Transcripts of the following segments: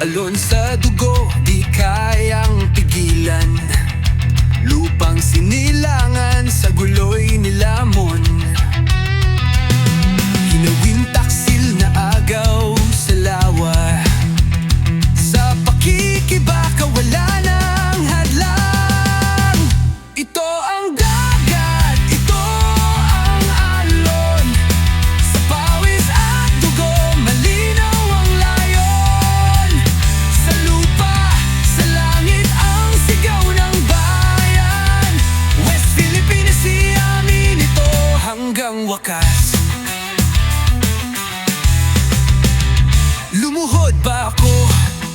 Alon sa dugo, di kayang pigilan. Lupang sinilangan hanggang wakas Lumuhod ba ako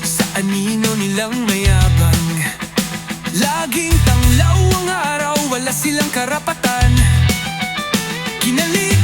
sa anino nilang mayabang? Laging tanglaw ang araw, wala silang karapatan Kinalikot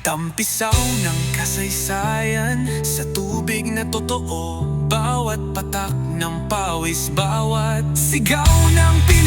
Tampisaw ng kasaysayan sa tubig na totoo. Bawat patak ng pawis, bawat sigaw ng Pilipino